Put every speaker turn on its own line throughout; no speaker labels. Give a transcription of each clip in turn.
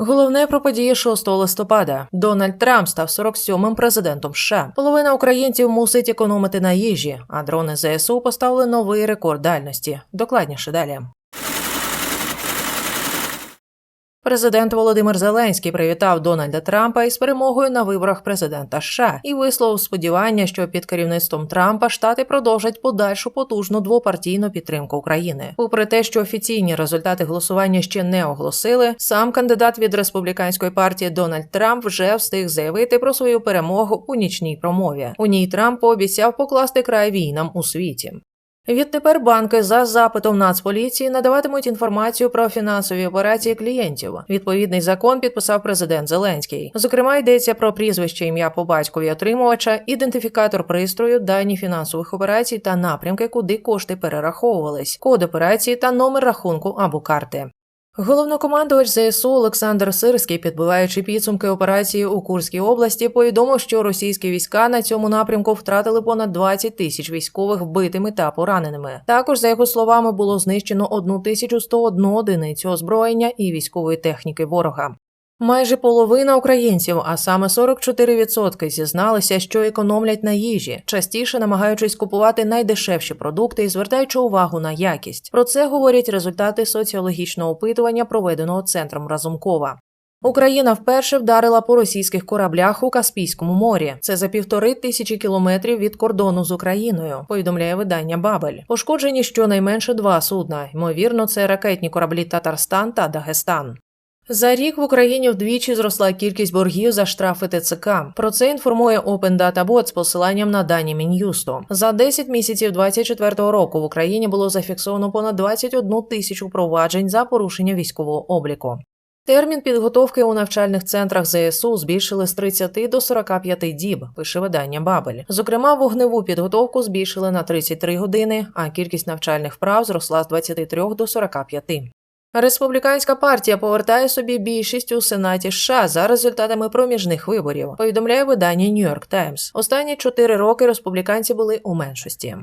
Головне про події 6 листопада. Дональд Трамп став 47-м президентом США. Половина українців мусить економити на їжі, а дрони ЗСУ поставили новий рекорд дальності. Докладніше далі. Президент Володимир Зеленський привітав Дональда Трампа із перемогою на виборах президента США і висловив сподівання, що під керівництвом Трампа штати продовжать подальшу потужну двопартійну підтримку України. Попри те, що офіційні результати голосування ще не оголосили, сам кандидат від республіканської партії Дональд Трамп вже встиг заявити про свою перемогу у нічній промові. У ній Трамп пообіцяв покласти край війнам у світі. Відтепер банки за запитом Нацполіції надаватимуть інформацію про фінансові операції клієнтів. Відповідний закон підписав президент Зеленський. Зокрема, йдеться про прізвище ім'я по батькові отримувача, ідентифікатор пристрою, дані фінансових операцій та напрямки, куди кошти перераховувались, код операції та номер рахунку або карти. Головнокомандувач ЗСУ Олександр Сирський, підбиваючи підсумки операції у Курській області, повідомив, що російські війська на цьому напрямку втратили понад 20 тисяч військових вбитими та пораненими. Також, за його словами, було знищено 1101 одиницю озброєння і військової техніки ворога. Майже половина українців, а саме 44% зізналися, що економлять на їжі, частіше намагаючись купувати найдешевші продукти і звертаючи увагу на якість. Про це говорять результати соціологічного опитування, проведеного центром Разумкова. Україна вперше вдарила по російських кораблях у Каспійському морі. Це за півтори тисячі кілометрів від кордону з Україною. Повідомляє видання Бабель. Пошкоджені щонайменше два судна. Ймовірно, це ракетні кораблі Татарстан та Дагестан. За рік в Україні вдвічі зросла кількість боргів за штрафи ТЦК. Про це інформує Open Data Bot з посиланням на дані Мін'юсту. За 10 місяців 2024 року в Україні було зафіксовано понад 21 тисячу проваджень за порушення військового обліку. Термін підготовки у навчальних центрах ЗСУ збільшили з 30 до 45 діб, пише видання Бабель. Зокрема, вогневу підготовку збільшили на 33 години, а кількість навчальних вправ зросла з 23 до 45. Республіканська партія повертає собі більшість у Сенаті США за результатами проміжних виборів. Повідомляє видання York Times. Останні чотири роки республіканці були у меншості.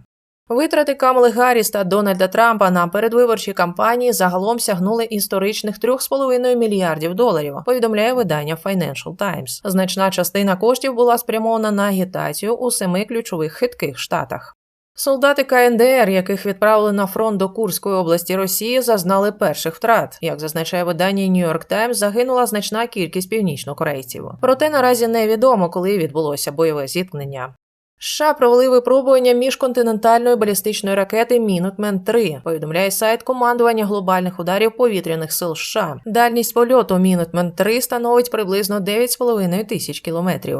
Витрати Камали Гарріс та Дональда Трампа на передвиборчі кампанії загалом сягнули історичних 3,5 мільярдів доларів. Повідомляє видання Financial Times. Значна частина коштів була спрямована на агітацію у семи ключових хитких штатах. Солдати КНДР, яких відправили на фронт до Курської області Росії, зазнали перших втрат. Як зазначає видання New York Times, загинула значна кількість північнокорейців. Проте наразі невідомо, коли відбулося бойове зіткнення. США провели випробування міжконтинентальної балістичної ракети Мінутмен 3 повідомляє сайт командування глобальних ударів повітряних сил США. Дальність польоту Мінутмен 3 становить приблизно 9,5 тисяч кілометрів.